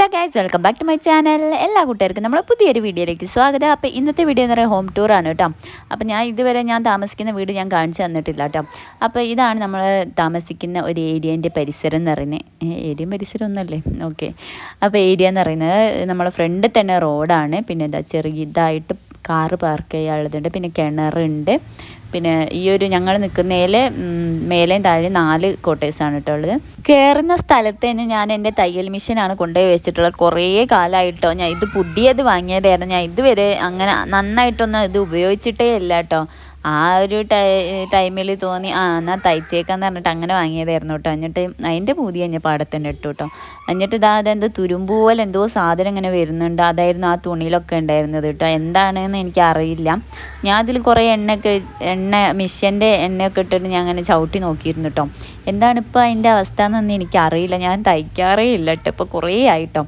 Hello guys welcome back to my channel എല്ലാ കൂട്ടുകാർക്കും നമ്മൾ പുതിയൊരു വീഡിയോയിലേക്ക് സ്വാഗതം. അപ്പോൾ ഇന്നത്തെ വീഡിയോ എന്ന് പറയുന്നത് ഹോം ടൂറാണ് കേട്ടോ. അപ്പോൾ ഞാൻ ഇതുവരെ ഞാൻ താമസിക്കുന്ന വീട് ഞാൻ കാണിച്ചു തന്നിട്ടില്ല കേട്ടോ. അപ്പോൾ ഇതാണ് നമ്മൾ താമസിക്കുന്ന ഒരു ഏരിയേന്റെ പരിസരം എന്ന് പറയുന്നത്. ഏരിയയും പരിസരം ഒന്നല്ലേ ഓക്കെ അപ്പോൾ ഏരിയ എന്ന് പറയുന്നത് നമ്മളെ ഫ്രണ്ടിൽ തന്നെ റോഡാണ് പിന്നെ എന്താ ചെറിയതായിട്ട് കാറ് പാർക്ക് ചെയ്യാനുള്ളതുണ്ട്. പിന്നെ കിണറുണ്ട്. പിന്നെ ഈ ഒരു ഞങ്ങൾ നിൽക്കുന്നതിൽ മേലെയും താഴെ നാല് കോട്ടേഴ്സാണ് കേട്ടോ ഉള്ളത്. കയറുന്ന സ്ഥലത്ത് തന്നെ ഞാൻ എന്റെ തയ്യൽ മെഷീനാണ് കൊണ്ടുപോയി വെച്ചിട്ടുള്ളത്. കുറേ കാലമായിട്ടോ ഞാൻ ഇത് പുതിയത് വാങ്ങിയതായിരുന്നു. ഞാൻ ഇതുവരെ അങ്ങനെ നന്നായിട്ടൊന്നും ഇത് ഉപയോഗിച്ചിട്ടേ ഇല്ല കേട്ടോ ആ ഒരു ടൈമിൽ തോന്നി ആ എന്നാൽ തയ്ച്ചേക്കാന്ന് പറഞ്ഞിട്ട് അങ്ങനെ വാങ്ങിയതായിരുന്നു കേട്ടോ. എന്നിട്ട് അതിന്റെ പൂതി കഴിഞ്ഞ പാടത്തന്നെ ഇട്ടു കേട്ടോ. എന്നിട്ട് ഇതാ അതെന്തോ തുരുമ്പ് പോലെ എന്തോ സാധനം ഇങ്ങനെ വരുന്നുണ്ട്. അതായിരുന്നു ആ തുണിയിലൊക്കെ ഉണ്ടായിരുന്നത് കേട്ടോ. എന്താണെന്ന് എനിക്ക് അറിയില്ല ഞാൻ അതിൽ കുറേ എണ്ണയൊക്കെ എണ്ണ മിഷ്യന്റെ എണ്ണയൊക്കെ ഇട്ടിട്ട് ഞാൻ അങ്ങനെ ചവിട്ടി നോക്കിയിരുന്നു കേട്ടോ. എന്താണ് ഇപ്പോൾ അതിന്റെ അവസ്ഥ എന്നൊന്നും എനിക്കറിയില്ല. ഞാൻ തയ്ക്കാറേ ഇല്ല കേട്ടോ. ഇപ്പോൾ കുറേ ആയിട്ടോ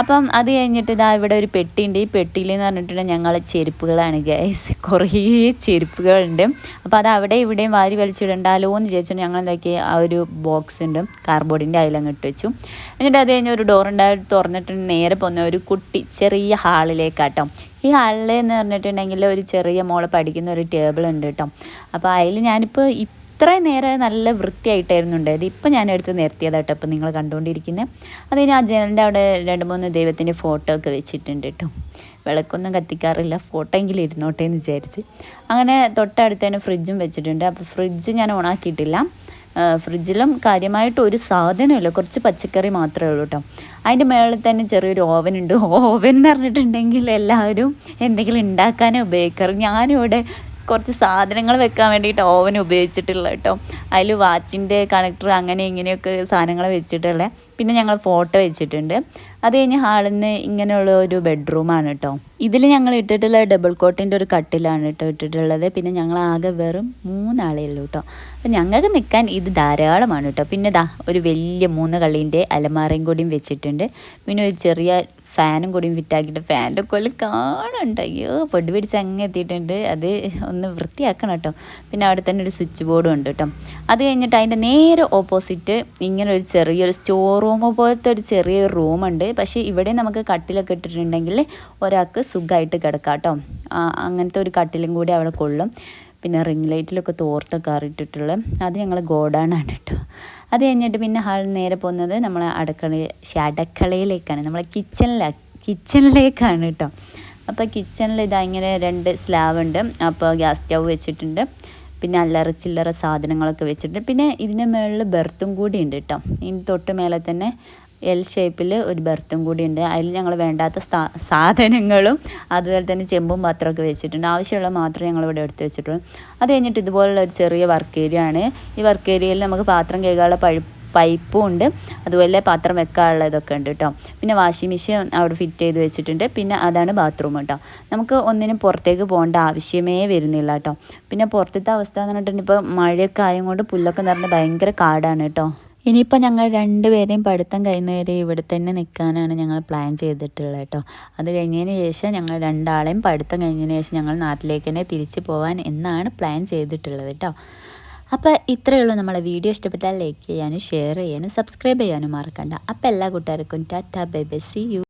അപ്പം അത് കഴിഞ്ഞിട്ട് ഇതാ ഇവിടെ ഒരു പെട്ടിയുണ്ട് ഈ പെട്ടിയിൽ എന്ന് പറഞ്ഞിട്ടുണ്ടെങ്കിൽ ഞങ്ങളെ ചെരുപ്പുകളാണ് ഗൈസ് കുറേ ചെരുപ്പുകളുണ്ട്. അപ്പോൾ അത് അവിടെ ഇവിടെയും വാരി വലിച്ചിടണ്ടാലോ എന്ന് ചോദിച്ചിട്ട് ഞങ്ങൾ എന്താക്കി ആ ഒരു ബോക്സ് ഉണ്ട്. കാർബോർഡിന്റെ അതിലങ്ങ് ഇട്ട് വെച്ചു. എന്നിട്ട് അത് കഴിഞ്ഞ് ഒരു ഡോർ ഉണ്ടായിട്ട് തുറന്നിട്ട് നേരെ പോകുന്ന ഒരു കുട്ടി ചെറിയ ഹാളിലേക്കാട്ടോ. ഈ ഹാളിൽ എന്ന് പറഞ്ഞിട്ടുണ്ടെങ്കിൽ ഒരു ചെറിയ മോളെ പഠിക്കുന്ന ഒരു ടേബിൾ ഉണ്ട് കേട്ടോ അപ്പോൾ അതിൽ ഞാനിപ്പോൾ ഇത്രയും നേരം നല്ല വൃത്തിയായിട്ടായിരുന്നു ഉണ്ടായത്. ഇപ്പം ഞാൻ എടുത്ത് നിർത്തിയതാട്ടോ ഇപ്പം നിങ്ങൾ കണ്ടുകൊണ്ടിരിക്കുന്നത് അത് കഴിഞ്ഞ് ആ ജനലിന്റെ അവിടെ രണ്ട് മൂന്ന് ദൈവത്തിന്റെ ഫോട്ടോ ഒക്കെ വെച്ചിട്ടുണ്ട് കേട്ടോ. വിളക്കൊന്നും കത്തിക്കാറില്ല. ഫോട്ടോ എങ്കിലും ഇരുന്നോട്ടെ എന്ന് വിചാരിച്ച്. അങ്ങനെ തൊട്ടടുത്ത് തന്നെ ഫ്രിഡ്ജും വെച്ചിട്ടുണ്ട്. അപ്പോൾ ഫ്രിഡ്ജ് ഞാൻ ഓണാക്കിയിട്ടില്ല ഫ്രിഡ്ജിലും കാര്യമായിട്ട് ഒരു സാധനമില്ല കുറച്ച് പച്ചക്കറി മാത്രമേ ഉള്ളൂ കേട്ടോ. അതിന്റെ മേളിൽ തന്നെ ചെറിയൊരു ഓവൻ ഉണ്ട്. ഓവൻ എന്ന് പറഞ്ഞിട്ടുണ്ടെങ്കിൽ എല്ലാവരും എന്തെങ്കിലും ഉണ്ടാക്കാനേ ഉപയോഗിക്കാറ്. ഞാനിവിടെ കുറച്ച് സാധനങ്ങൾ വെക്കാൻ വേണ്ടിയിട്ട് ഓവൻ ഉപയോഗിച്ചിട്ടുള്ള കേട്ടോ. അതിൽ വാച്ചിന്റെ കണക്ടർ അങ്ങനെ ഇങ്ങനെയൊക്കെ സാധനങ്ങൾ വെച്ചിട്ടുള്ള പിന്നെ ഞങ്ങൾ ഫോട്ടോ വെച്ചിട്ടുണ്ട്. അത് കഴിഞ്ഞ് ഹാളിൽ നിന്ന് ഇങ്ങനെയുള്ള ഒരു ബെഡ്റൂമാണ് കേട്ടോ. ഇതിൽ ഞങ്ങൾ ഇട്ടിട്ടുള്ള ഡബിൾ കോട്ടിന്റെ ഒരു കട്ടിലാണ് കേട്ടോ ഇട്ടിട്ടുള്ളത്. പിന്നെ ഞങ്ങൾ ആകെ വെറും മൂന്നാളേ ഉള്ളൂ കേട്ടോ. അപ്പം ഞങ്ങൾക്ക് നിൽക്കാൻ ഇത് ധാരാളമാണ് കേട്ടോ. പിന്നെ ദാ ഒരു വലിയ മൂന്ന് കള്ളീന്റെ അലമാറയും കൂടിയും വെച്ചിട്ടുണ്ട്. പിന്നെ ഒരു ചെറിയ ഫാനും കൂടിയും ഫിറ്റാക്കിയിട്ട് ഫാനിന്റെ കൊല്ലം കാണണ്ട അയ്യോ പൊടി പിടിച്ച് അങ്ങ് എത്തിയിട്ടുണ്ട്. അത് ഒന്ന് വൃത്തിയാക്കണം കേട്ടോ. പിന്നെ അവിടെ തന്നെ ഒരു സ്വിച്ച് ബോർഡും ഉണ്ട് കേട്ടോ. അത് കഴിഞ്ഞിട്ട് അതിന്റെ നേരെ ഓപ്പോസിറ്റ് ഇങ്ങനെ ഒരു ചെറിയൊരു സ്റ്റോർ റൂം പോലത്തെ ഒരു ചെറിയൊരു റൂമുണ്ട് പക്ഷേ ഇവിടെ നമുക്ക് കട്ടിലൊക്കെ ഇട്ടിട്ടുണ്ടെങ്കിൽ ഒരാൾക്ക് സുഖമായിട്ട് കിടക്കാം കേട്ടോ. അങ്ങനത്തെ ഒരു കട്ടിലും കൂടി അവിടെ കൊള്ളും. പിന്നെ റിംഗ് ലൈറ്റിലൊക്കെ തോർത്തൊക്കെ അറിയിട്ടിട്ടുള്ള അത് ഞങ്ങൾ ഗോഡാണാണ് കേട്ടോ. അത് കഴിഞ്ഞിട്ട് പിന്നെ ഹാൾ നേരെ പോകുന്നത് നമ്മൾ അടുക്കള അടുക്കളയിലേക്കാണ് നമ്മളെ കിച്ചണിലാണ് കിച്ചണിലേക്കാണ് കേട്ടോ. അപ്പോൾ കിച്ചണിൽ ഇതാ ഇങ്ങനെ രണ്ട് സ്ലാബ് ഉണ്ട്. അപ്പോൾ ഗ്യാസ് സ്റ്റൗ വെച്ചിട്ടുണ്ട്. പിന്നെ അല്ലറ ചില്ലറ സാധനങ്ങളൊക്കെ വെച്ചിട്ടുണ്ട്. പിന്നെ ഇതിന്റെ മുകളിൽ ബെർത്തും കൂടി ഉണ്ട് കേട്ടോ. ഇനി തൊട്ട് മേലെ തന്നെ എൽ ഷേപ്പിൽ ഒരു ബെർത്തും കൂടി ഉണ്ട് അതിൽ ഞങ്ങൾ വേണ്ടാത്ത സാധനങ്ങളും അതുപോലെ തന്നെ ചെമ്പും പാത്രമൊക്കെ വെച്ചിട്ടുണ്ട്. ആവശ്യമുള്ള മാത്രം ഞങ്ങൾ ഇവിടെ എടുത്ത് വെച്ചിട്ടുള്ളൂ അത് കഴിഞ്ഞിട്ട് ഇതുപോലുള്ള ഒരു ചെറിയ വർക്ക് ഏരിയ ആണ്. ഈ വർക്ക് ഏരിയയിൽ നമുക്ക് പാത്രം കഴുകാനുള്ള പഴു പൈപ്പും ഉണ്ട്. അതുപോലെ പാത്രം വെക്കാനുള്ള ഇതൊക്കെ ഉണ്ട് കേട്ടോ പിന്നെ വാഷിംഗ് മെഷീൻ അവിടെ ഫിറ്റ് ചെയ്ത് വെച്ചിട്ടുണ്ട്. പിന്നെ അതാണ് ബാത്റൂം കേട്ടോ നമുക്ക് ഒന്നിനും പുറത്തേക്ക് പോകേണ്ട ആവശ്യമേ വരുന്നില്ല കേട്ടോ പിന്നെ പുറത്തത്തെ അവസ്ഥ എന്ന് പറഞ്ഞിട്ടുണ്ടെങ്കിൽ ഇപ്പോൾ മഴയൊക്കെ ആയതുകൊണ്ട് പുല്ലൊക്കെ നിറഞ്ഞ് ഭയങ്കര കാടാണ് കേട്ടോ ഇനിയിപ്പോൾ ഞങ്ങൾ രണ്ടുപേരെയും പഠിത്തം കഴിയുന്നവരെ ഇവിടെ തന്നെ നിൽക്കാനാണ് ഞങ്ങൾ പ്ലാൻ ചെയ്തിട്ടുള്ളത് കേട്ടോ അത് കഴിഞ്ഞതിന് ശേഷം ഞങ്ങൾ രണ്ടാളെയും പഠിത്തം കഴിഞ്ഞതിന് ശേഷം ഞങ്ങൾ നാട്ടിലേക്ക് തന്നെ തിരിച്ചു പോകാൻ എന്നാണ് പ്ലാൻ ചെയ്തിട്ടുള്ളത് കേട്ടോ അപ്പോൾ ഇത്രയേ ഉള്ളൂ. നമ്മളെ വീഡിയോ ഇഷ്ടപ്പെട്ടാൽ ലൈക്ക് ചെയ്യാനും ഷെയർ ചെയ്യാനും സബ്സ്ക്രൈബ് ചെയ്യാനും മറക്കണ്ട. അപ്പോൾ എല്ലാ കൂട്ടുകാർക്കും tata bye bye see you